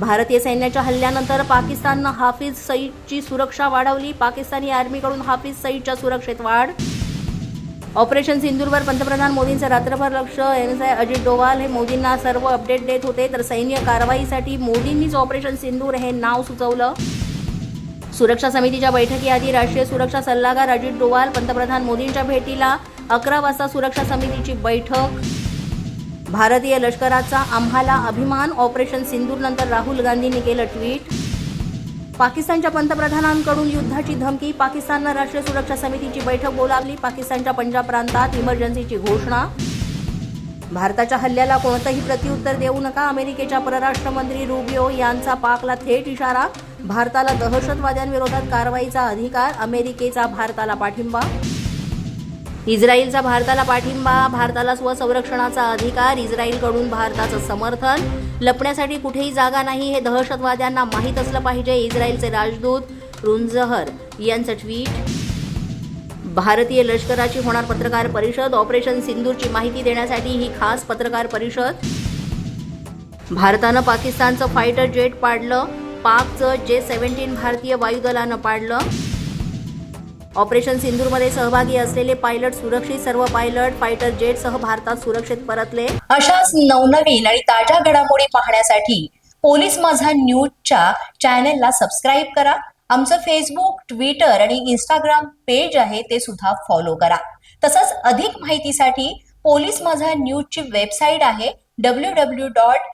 भारतीय सैन्याच्या हल्ल्यानंतर पाकिस्ताननं हाफिज सईदची सुरक्षा वाढवली. पाकिस्तानी आर्मीकडून हाफिज सईदच्या सुरक्षेत वाढ. ऑपरेशन सिंधूरवर पंतप्रधान मोदींचं रात्रभर लक्ष. एन आय अजित डोवाल हे मोदींना सर्व अपडेट देत होते तर सैन्य कारवाईसाठी मोदींनीच ऑपरेशन सिंदूर हे नाव सुचवलं. सुरक्षा समितीच्या बैठकीआधी राष्ट्रीय सुरक्षा सल्लागार अजित डोवाल पंतप्रधान मोदींच्या भेटीला अकरा वाजता सुरक्षा समितीची बैठक. भारतीय लष्कराचा आम्हाला अभिमान ऑपरेशन सिंदूरनंतर राहुल गांधींनी केलं ट्विट. पाकिस्तानच्या पंतप्रधानांकडून युद्धाची धमकी पाकिस्ताननं राष्ट्रीय सुरक्षा समितीची बैठक बोलावली पाकिस्तानच्या पंजाब प्रांतात इमर्जन्सीची घोषणा. भारताच्या हल्ल्याला कोणतंही प्रत्युत्तर देऊ नका अमेरिकेच्या परराष्ट्र मंत्री रुबिओ यांचा पाकला थेट इशारा. भारताला दहशतवाद्यांविरोधात कारवाईचा अधिकार अमेरिकेचा भारताला पाठिंबा. इस्रायलचा भारताला पाठिंबा भारताला स्वसंरक्षणाचा अधिकार इस्रायलकडून भारताचं समर्थन. लपण्यासाठी कुठेही जागा नाही हे दहशतवाद्यांना माहीत असलं पाहिजे. इस्रायलचे राजदूत रुंजहर यांचं ट्विट. भारतीय लष्कराची होणार पत्रकार परिषद ऑपरेशन सिंदूरची माहिती देण्यासाठी ही खास पत्रकार परिषद. भारतानं पाकिस्तानचं फायटर जेट पाडलं पाकचं जे सेव्हन्टीन भारतीय वायुदलानं पाडलं. ऑपरेशन सिंधूरमध्ये सहभागी असलेले पायलट सुरक्षित सर्व पायलट फायटर जेटसह भारतात सुरक्षित परतले. अशाच नवनवीन आणि ताज्या घडामोडी पाहण्यासाठी पोलीस माझा न्यूजच्या चॅनेलला सबस्क्राईब करा. आमचं फेसबुक ट्विटर आणि इंस्टाग्राम पेज आहे ते सुद्धा फॉलो करा. तसंच अधिक माहितीसाठी पोलीस माझा न्यूजची वेबसाईट आहे डब्ल्यू डब्ल्यू डॉट